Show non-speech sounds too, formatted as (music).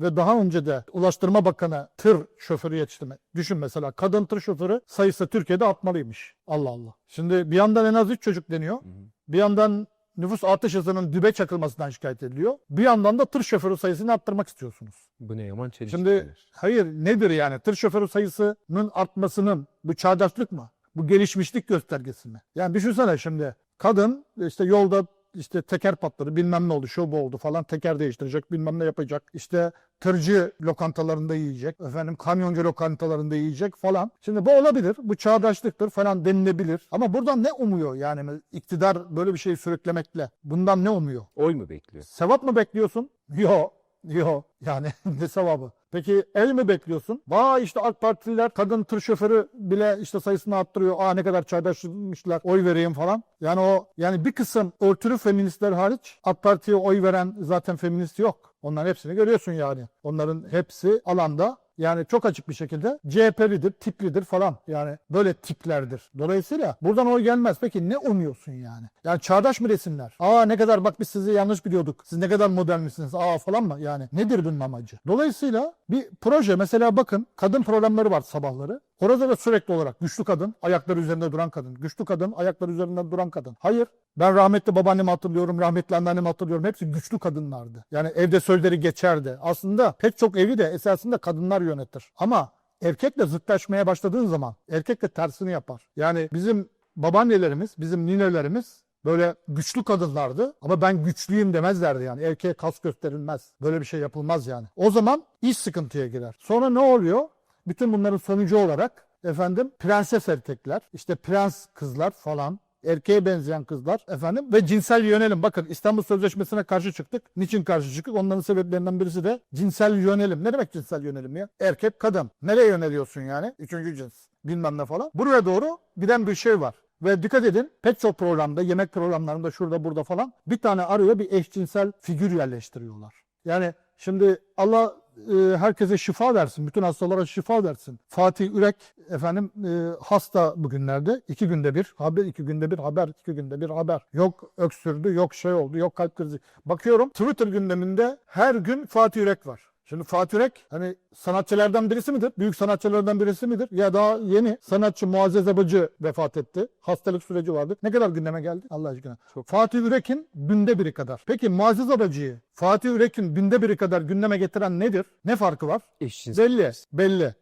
ve daha önce de Ulaştırma Bakanı tır şoförü yetiştirme. Düşün mesela kadın tır şoförü sayısı Türkiye'de artmalıymış. Allah Allah. Şimdi bir yandan en az 3 çocuk deniyor. Bir yandan nüfus artış hızının dübe çakılmasından şikayet ediliyor. Bir yandan da tır şoförü sayısını arttırmak istiyorsunuz. Bu ne yaman çelişki. Şimdi hayır nedir yani? Tır şoförü sayısının artmasının bu çağdaşlık mı? Bu gelişmişlik göstergesi mi? Yani düşünsene şimdi kadın işte yolda işte teker patladı bilmem ne oldu şu bu oldu falan teker değiştirecek bilmem ne yapacak. İşte tırcı lokantalarında yiyecek efendim kamyoncu lokantalarında yiyecek falan. Şimdi bu olabilir bu çağdaşlıktır falan denilebilir ama buradan ne umuyor yani iktidar böyle bir şeyi sürüklemekle bundan ne umuyor? Oy mu bekliyor? Sevap mı bekliyorsun? Yo. Yo. Yani (laughs) ne sevabı? Peki el mi bekliyorsun? Vay işte AK Partililer kadın tır şoförü bile işte sayısını arttırıyor. Aa ne kadar çaydaşmışlar oy vereyim falan. Yani o yani bir kısım örtülü feministler hariç AK Parti'ye oy veren zaten feminist yok. Onların hepsini görüyorsun yani. Onların hepsi alanda yani çok açık bir şekilde CHP'lidir, tiplidir falan. Yani böyle tiplerdir. Dolayısıyla buradan oy gelmez. Peki ne umuyorsun yani? Yani çağdaş mı resimler? Aa ne kadar bak biz sizi yanlış biliyorduk. Siz ne kadar modern misiniz? Aa falan mı? Yani nedir bunun amacı? Dolayısıyla bir proje mesela bakın kadın programları var sabahları. Orada da sürekli olarak güçlü kadın, ayakları üzerinde duran kadın. Güçlü kadın, ayakları üzerinde duran kadın. Hayır. Ben rahmetli babaannemi hatırlıyorum, rahmetli anneannemi hatırlıyorum. Hepsi güçlü kadınlardı. Yani evde sözleri geçerdi. Aslında pek çok evi de esasında kadınlar yönetir. Ama erkekle zıtlaşmaya başladığın zaman erkek de tersini yapar. Yani bizim babaannelerimiz, bizim ninelerimiz böyle güçlü kadınlardı ama ben güçlüyüm demezlerdi yani. Erkeğe kas gösterilmez. Böyle bir şey yapılmaz yani. O zaman iş sıkıntıya girer. Sonra ne oluyor? Bütün bunların sonucu olarak efendim prenses erkekler, işte prens kızlar falan erkeğe benzeyen kızlar efendim ve cinsel yönelim. Bakın İstanbul Sözleşmesi'ne karşı çıktık. Niçin karşı çıktık? Onların sebeplerinden birisi de cinsel yönelim. Ne demek cinsel yönelim ya? Erkek kadın. Nereye yöneliyorsun yani? Üçüncü cins. Bilmem ne falan. Buraya doğru giden bir şey var. Ve dikkat edin pek çok programda, yemek programlarında şurada burada falan bir tane araya bir eşcinsel figür yerleştiriyorlar. Yani şimdi Allah e, herkese şifa versin, bütün hastalara şifa versin. Fatih Ürek efendim e, hasta bugünlerde iki günde bir haber, iki günde bir haber, iki günde bir haber. Yok öksürdü, yok şey oldu, yok kalp krizi. Bakıyorum Twitter gündeminde her gün Fatih Ürek var. Şimdi Fatih Ürek hani sanatçılardan birisi midir? Büyük sanatçılardan birisi midir? Ya daha yeni sanatçı Muazzez Abacı vefat etti. Hastalık süreci vardı. Ne kadar gündeme geldi Allah aşkına? Çok. Fatih Ürek'in binde biri kadar. Peki Muazzez Abacı'yı Fatih Ürek'in binde biri kadar gündeme getiren nedir? Ne farkı var? Eşcinsel. Belli, belli.